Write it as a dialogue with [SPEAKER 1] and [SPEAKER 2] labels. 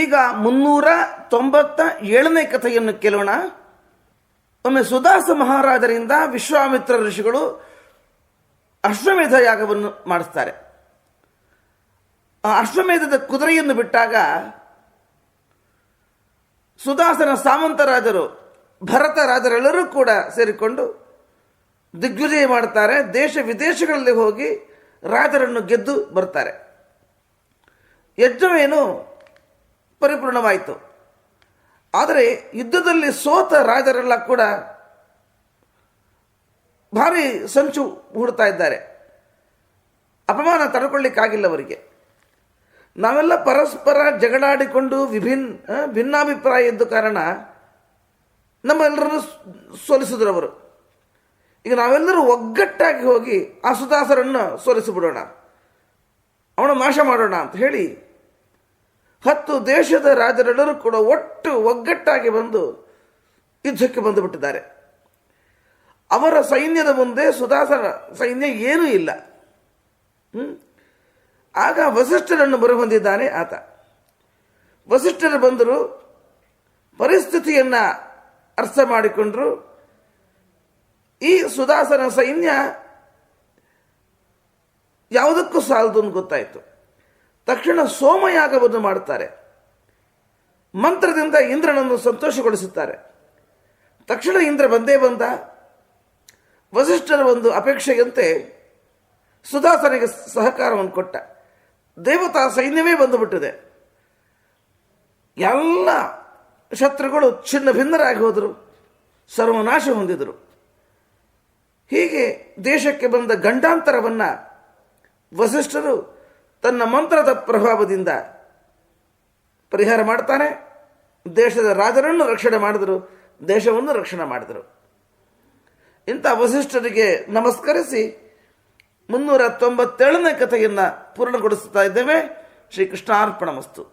[SPEAKER 1] ಈಗ ಮುನ್ನೂರ ತೊಂಬತ್ತ ಏಳನೇ ಕಥೆಯನ್ನು ಕೇಳೋಣ. ಒಮ್ಮೆ ಸುದಾಸ ಮಹಾರಾಜರಿಂದ ವಿಶ್ವಾಮಿತ್ರ ಋಷಿಗಳು ಅಶ್ವಮೇಧ ಯಾಗವನ್ನು ಮಾಡಿಸ್ತಾರೆ. ಆ ಅಶ್ವಮೇಧದ ಕುದುರೆಯನ್ನು ಬಿಟ್ಟಾಗ ಸುದಾಸನ ಸಾಮಂತರಾಜರು ಭರತ ರಾಜರೆಲ್ಲರೂ ಕೂಡ ಸೇರಿಕೊಂಡು ದಿಗ್ವಿಜಯ ಮಾಡ್ತಾರೆ ದೇಶ ವಿದೇಶಗಳಲ್ಲಿ ಹೋಗಿ ರಾಜರನ್ನು ಗೆದ್ದು ಬರ್ತಾರೆ. ಯಜ್ಞವೇನು ಪರಿಪೂರ್ಣವಾಯಿತು. ಆದರೆ ಯುದ್ಧದಲ್ಲಿ ಸೋತ ರಾಜರೆಲ್ಲ ಕೂಡ ಭಾರಿ ಸಂಚು ಹೂಡ್ತಾ ಇದ್ದಾರೆ. ಅಪಮಾನ ತಡ್ಕೊಳ್ಳಿಕ್ಕಾಗಿಲ್ಲ ಅವರಿಗೆ ನಾವೆಲ್ಲ ಪರಸ್ಪರ ಜಗಳಾಡಿಕೊಂಡು ವಿಭಿನ್ನ ಭಿನ್ನಾಭಿಪ್ರಾಯ ಇದ್ದ ಕಾರಣ ನಮ್ಮೆಲ್ಲರನ್ನು ಸೋಲಿಸಿದ್ರು ಅವರು ಈಗ ನಾವೆಲ್ಲರೂ ಒಗ್ಗಟ್ಟಾಗಿ ಹೋಗಿ ಆ ಸುದಾಸರನ್ನು ಸೋಲಿಸಿಬಿಡೋಣ. ಅವನ ನಾಶ ಮಾಡೋಣ ಅಂತ ಹೇಳಿ ಹತ್ತು ದೇಶದ ರಾಜರೆಲ್ಲರೂ ಕೂಡ ಒಟ್ಟು ಒಗ್ಗಟ್ಟಾಗಿ ಬಂದು ಯುದ್ಧಕ್ಕೆ ಬಂದು ಬಿಟ್ಟಿದ್ದಾರೆ ಅವರ ಸೈನ್ಯದ ಮುಂದೆ ಸುದಾಸನ ಸೈನ್ಯ ಏನೂ ಇಲ್ಲ? ಆಗ ವಸಿಷ್ಠರನ್ನು ಬರಹೊಂದಿದ್ದಾನೆ ಆತ. ವಸಿಷ್ಠರು ಬಂದರು, ಪರಿಸ್ಥಿತಿಯನ್ನ ಅರ್ಥ ಮಾಡಿಕೊಂಡ್ರು. ಈ ಸುದಾಸನ ಸೈನ್ಯ ಯಾವುದಕ್ಕೂ ಸಾಲದು ಗೊತ್ತಾಯಿತು. ತಕ್ಷಣ ಸೋಮಯಾಗವನ್ನು ಮಾಡುತ್ತಾರೆ ಮಂತ್ರದಿಂದ ಇಂದ್ರನನ್ನು ಸಂತೋಷಗೊಳಿಸುತ್ತಾರೆ. ತಕ್ಷಣ ಇಂದ್ರ ಬಂದೇ ಬಂದ. ವಸಿಷ್ಠರ ಒಂದು ಅಪೇಕ್ಷೆಯಂತೆ ಸುಧಾಸನಿಗೆ ಸಹಕಾರವನ್ನು ಕೊಟ್ಟ. ದೇವತಾ ಸೈನ್ಯವೇ ಬಂದುಬಿಟ್ಟಿದೆ. ಎಲ್ಲ ಶತ್ರುಗಳು ಚಿನ್ನ ಭಿನ್ನರಾಗಿ ಹೋದರು. ಸರ್ವನಾಶ ಹೊಂದಿದರು. ಹೀಗೆ ದೇಶಕ್ಕೆ ಬಂದ ಗಂಡಾಂತರವನ್ನು ವಸಿಷ್ಠರು ತನ್ನ ಮಂತ್ರದ ಪ್ರಭಾವದಿಂದ ಪರಿಹಾರ ಮಾಡ್ತಾನೆ. ದೇಶದ ರಾಜರನ್ನು ರಕ್ಷಣೆ ಮಾಡಿದರು, ದೇಶವನ್ನು ರಕ್ಷಣೆ ಮಾಡಿದರು. ಇಂಥ ವಸಿಷ್ಠರಿಗೆ ನಮಸ್ಕರಿಸಿ ಮುನ್ನೂರ ತೊಂಬತ್ತೇಳನೇ ಕಥೆಯನ್ನು ಪೂರ್ಣಗೊಳಿಸುತ್ತಾ ಇದ್ದೇವೆ. ಶ್ರೀ ವಸ್ತು